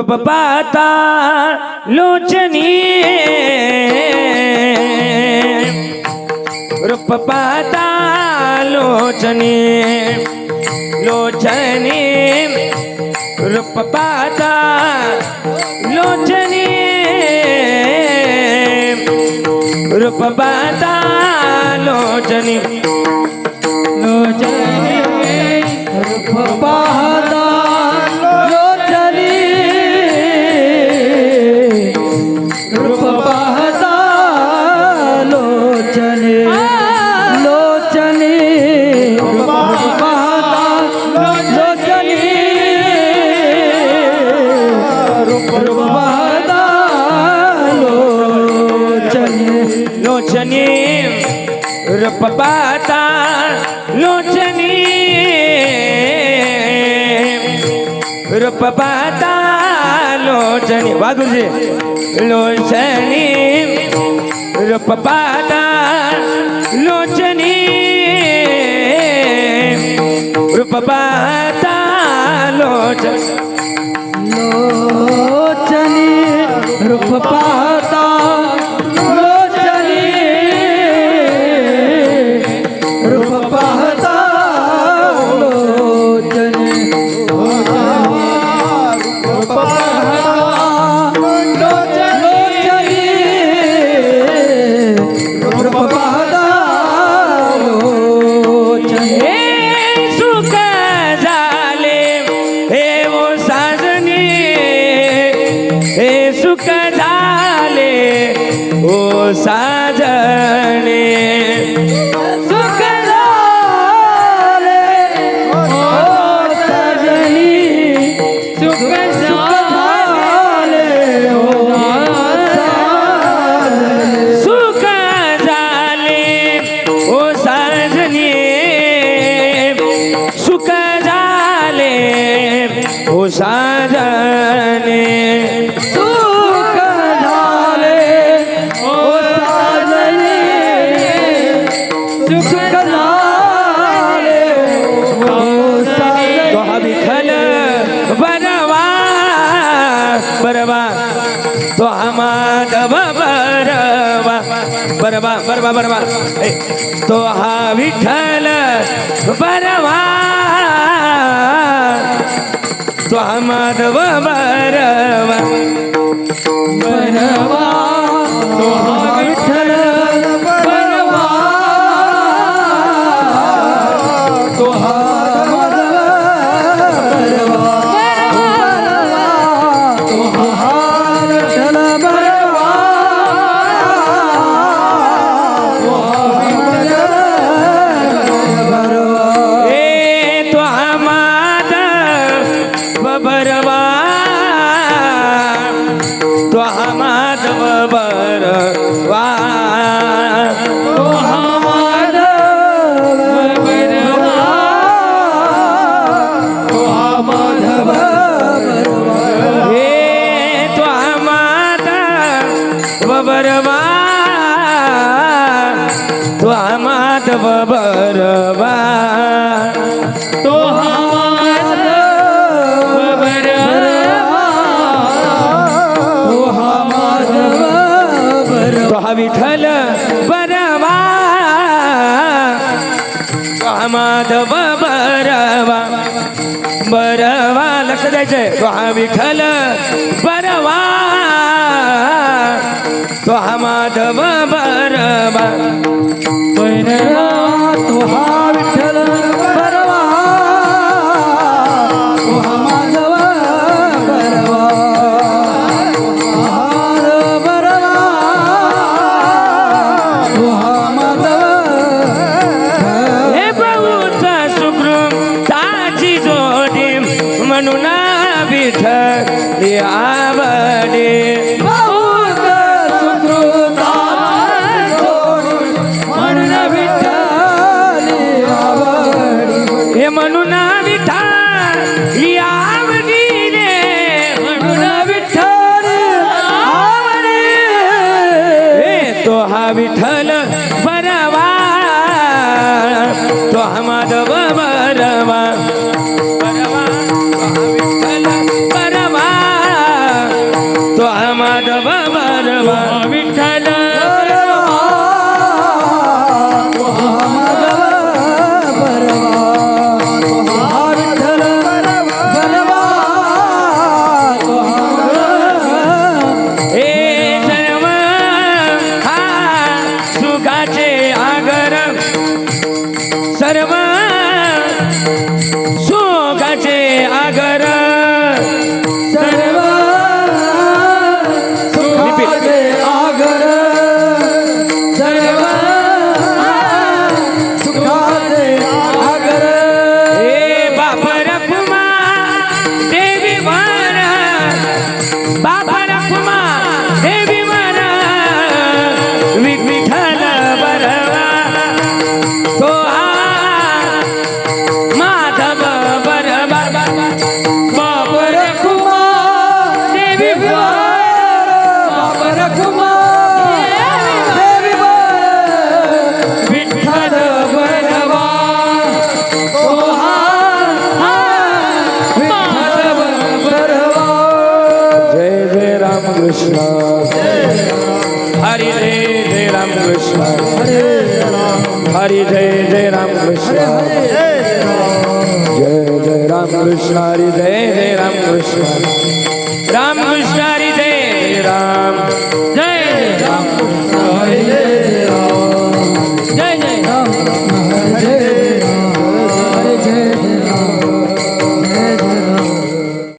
रूप पाता लोचनी रूप पाता लोचनी लोचनी रूप पाता लोचनी रूप पाता लोचनी लोचने रूप पाहता लोचने रूप पाहता लोचनी वा गुरुजी लोचनी रूप पाहता लोचनी रूप झाले ओ साजणे. तो हा बरवा बरवा बरवा। बरवा तो हा विठ्ठल बरवा। तो हा माधव बरवा बरवा तो माधव बरवा तो विठल बरवा माधव बरवा बरवा लक्ष द्यायचंय. तो माधव बरवा पैरवा तो विठ्ठल बरवा माधव बरवा बरवा माधव हे ताची जोडी म्हणून विठ्ठल आवडे हे Krishna Hari Jai Jai Ram Krishna. Hari Jai Jai Ram Krishna. Jai Jai Ram Krishna Hari Jai Jai Ram Krishna. Ram